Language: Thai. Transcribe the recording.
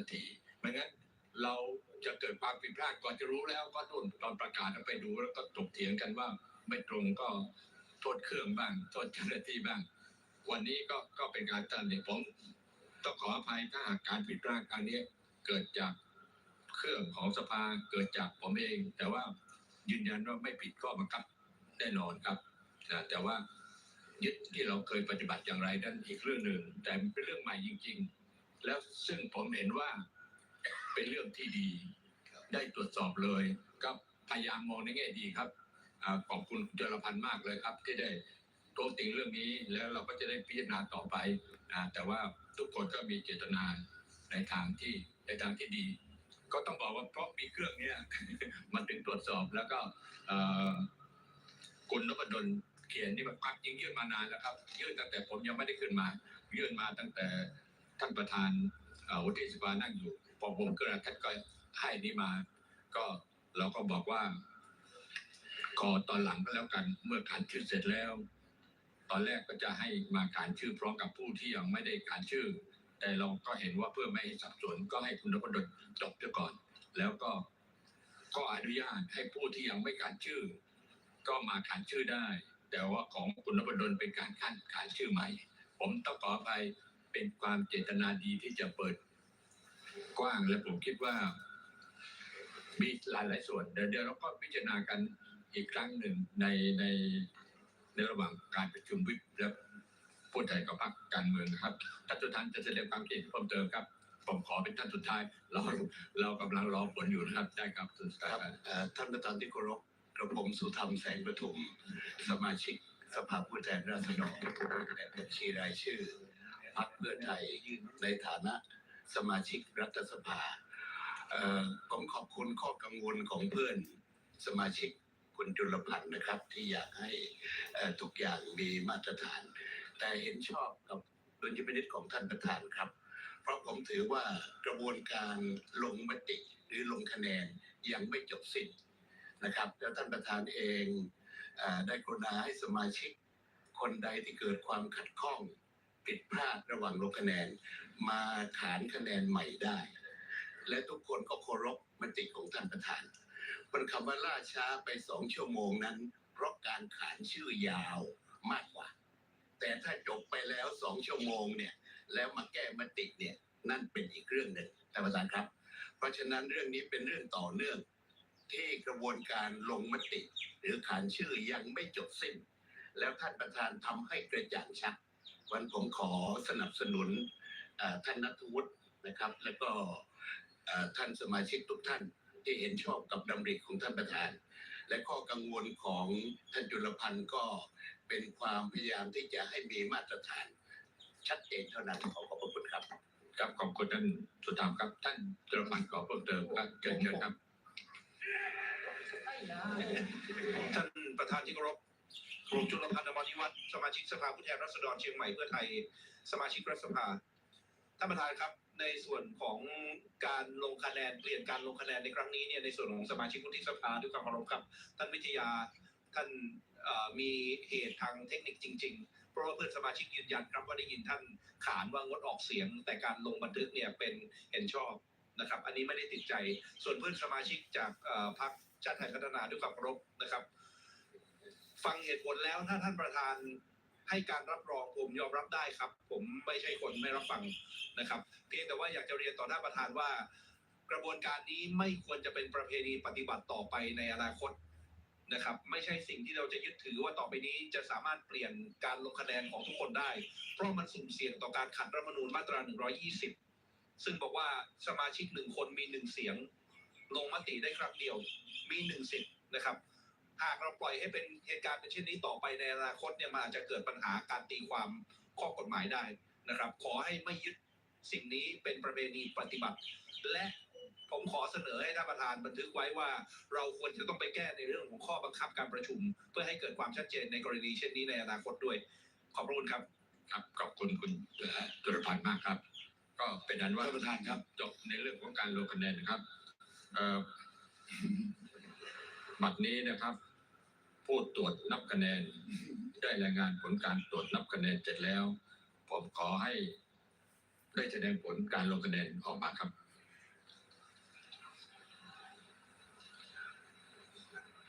นทีไม่งั้นเราจะเกิดความผิดพลาดก่อนจะรู้แล้วก็ต้นตอนประกาศไปดูแล้วก็ถกเถียงกันว่าไม่ตรงก็โทษเครื่องบ้างโทษเจ้าหน้าที่บ้าง วันนี้ก็ก็เป็นการตัดสินผมต้องขออภัยถ้าหากการผิดพลาดครั้งนี้เกิดจากเครื่องของสภาเกิดจากผมเอง แต่ว่ายืนยันว่าไม่ผิดข้อบังคับแน่นอนครับนะแต่ว่ายึดที่เราเคยปฏิบัติอย่างไรนั่นอีกเรื่องหนึ่งแต่เป็นเรื่องใหม่จริง ๆ แล้วซึ่งผมเห็นว่าเป็นเรื่องที่ดี ได้ตรวจสอบเลยก็พยายามมองในแง่ดีครับอขอบคุณจรพันธ์มากเลยครับ ที่ได้โต้ติงเรื่องนี้แล้วเราก็จะได้พิจารณาต่อไปอ่าแต่ว่าทุกคนก็มีเจตนาในทางที่ในทางที่ดี ก็ต้องบอกว่าเพราะมีเครื่องเนี้ยมันถึงตรวจสอบแล้วก็คุณนพดลเขียนนี่มันความจริงยื่นมานานแล้วครับ ยื่นตั้งแต่ผมยังไม่ได้ขึ้นมา ยื่นมาตั้งแต่ ท่านประธานวุฒิสภานั่งอยู่พอผมกิดท่านก็ให้นี่มา ก็เราก็บอกว่าขอตอนหลังก็แล้วกันเมื่อการชื่อเสร็จแล้ว ตอนแรกก็จะให้มาขานชื่อพร้อมกับผู้ที่ยังไม่ได้ขานชื่อ แต่เราก็เห็นว่าเพื่อไม่ให้สับสนก็ให้คุณนพดลจบเสียก่อน แล้วก็ก็อนุญาตให้ผู้ที่ยังไม่ขานชื่อ ก็มาขานชื่อได้ แต่ว่าของคุณนพดลเป็นการขั้นขานชื่อใหม่ ผมต้องขออภัย เป็นความเจตนาดีที่จะเปิดกว้างและผมคิดว่า มีหลายหลายส่วน เดี๋ยวเราก็พิจารณากันอีกครั้งหนึ่งในในในระหว่างการประชุมวิปและผู้แทนกับพรรคการเมืองนะครับท่านสุทันจะแสดงความคิดเห็นเพิ่มเติมครับ ผมขอเป็นท่านสุดท้ายเราเรากำลังรอผลอยู่นะครับได้ครับท่านสุดท้ายครับครับเอ่อท่านประธานที่เคารพกระผมสุธรรมแสงประทุมสมาชิกสภาผู้แทนราษฎรและบัญชีรายชื่อ รรคเพื่อไทยในฐานะสมาชิกรัฐสภาเอ่อผมขอบคุณข้อกังวลของเพื่อนสมาชิกคุณจุลพันธ์นะครับ ที่อยากให้ทุกอย่างมีมาตรฐาน แต่เห็นชอบกับดุลยพินิจของท่านประธานครับ เพราะผมถือว่ากระบวนการลงมติหรือลงคะแนนยังไม่จบสิ้นนะครับ แล้วท่านประธานเองอได้กรุณาให้สมาชิกคนใดที่เกิดความขัดข้อง ผิดพลาดระหว่างลงคะแนน มาขานคะแนนใหม่ได้ และทุกคนก็เคารพมติของท่านประธาน มันคำว่าล่าช้าไปสองชั่วโมงนั้น เพราะการขานชื่อยาวมากกว่า แต่ถ้าจบไปแล้วสองชั่วโมงเนี่ย แล้วมาแก้มติเนี่ยนั่นเป็นอีกเรื่องหนึ่งท่านประธานครับ เพราะฉะนั้นเรื่องนี้เป็นเรื่องต่อเนื่อง ที่กระบวนการลงมติ หรือขานชื่อยังไม่จบสิ้น แล้วท่านประธานทำให้กระจ่างชัด วันผมขอสนับสนุนท่านนัทวุฒินะครับ แล้วก็ท่านสมาชิกทุกท่านที่เห็นชอบกับดำริของท่านประธาน และข้อกังวลของท่านจุลพันธ์ก็เป็นความพยายามที่จะให้มีมาตรฐาน ชัดเจนเท่านั้นขอขอบพระคุณครับครับขอบคุณท่านสุธรรมครับ ท่านจรพันธ์ขอเพิ่มเติมครับเชิญเชิญครับท่านประธานที่เคารพ กรมจุลพันธ์อมรนิวัฒน์สมาชิกสภาผู้แทนราษฎรเชียงใหม่เพื่อไทย สมาชิกรัฐสภา ท่านประธานครับในส่วนของการลงคะแนนเปลี่ยนการลงคะแนนในครั้งนี้เนี่ยในส่วนของสมาชิกวุฒิสภาด้วยความเคารพครับ ท่านวิทยาท่านมีเหตุทางเทคนิคจริง ๆ เพราะว่าเพื่อนสมาชิกยืนยันครับว่าได้ยินท่านขานว่างดออกเสียง แต่การลงบันทึกเนี่ยเป็นเห็นชอบนะครับ อันนี้ไม่ได้ติดใจ ส่วนเพื่อนสมาชิกจากพรรคชาติไทยพัฒนาด้วยความเคารพนะครับ ฟังเหตุผลแล้วถ้าท่านประธานให้การรับรองผมยอมรับได้ครับ ผมไม่ใช่คนไม่รับฟังนะครับ เพียงแต่ว่าอยากจะเรียนต่อหน้าประธานว่า กระบวนการนี้ไม่ควรจะเป็นประเพณีปฏิบัติต่อไปในอนาคตนะครับ ไม่ใช่สิ่งที่เราจะยึดถือว่าต่อไปนี้จะสามารถเปลี่ยนการลงคะแนนของทุกคนได้ เพราะมันสุ่มเสี่ยงต่อการขัดรัฐมนูญมาตรา 120 ซึ่งบอกว่าสมาชิกหนึ่งคนมีหนึ่งเสียง ลงมติได้ครั้งเดียวมีหนึ่งสิทธิ์นะครับ หากเราปล่อยให้เป็นเหตุการณ์เป็นเช่นนี้ต่อไปในอนาคตเนี่ยมันอาจจะเกิดปัญหาการตีความข้อกฎหมายได้นะครับ ขอให้ไม่ยึดสิ่งนี้เป็นประเพณีปฏิบัติ และผมขอเสนอให้ท่านประธานบันทึกไว้ว่า เราควรจะต้องไปแก้ในเรื่องของข้อบังคับการประชุม เพื่อให้เกิดความชัดเจนในกรณีเช่นนี้ในอนาคตด้วย ขอบพระคุณครับครับขอบคุณคุณเอ่อจรพันธ์มากครับ ก็เป็นอันว่าท่านประธานครับ จบในเรื่องของการลงคะแนนนะครับเอ่อบัดนี้นะครับ ผู้ตรวจนับคะแนน ได้รายงานผลการตรวจนับคะแนนเสร็จแล้ว ผมขอให้ได้แสดงผลการลงคะแนนออกมาครับ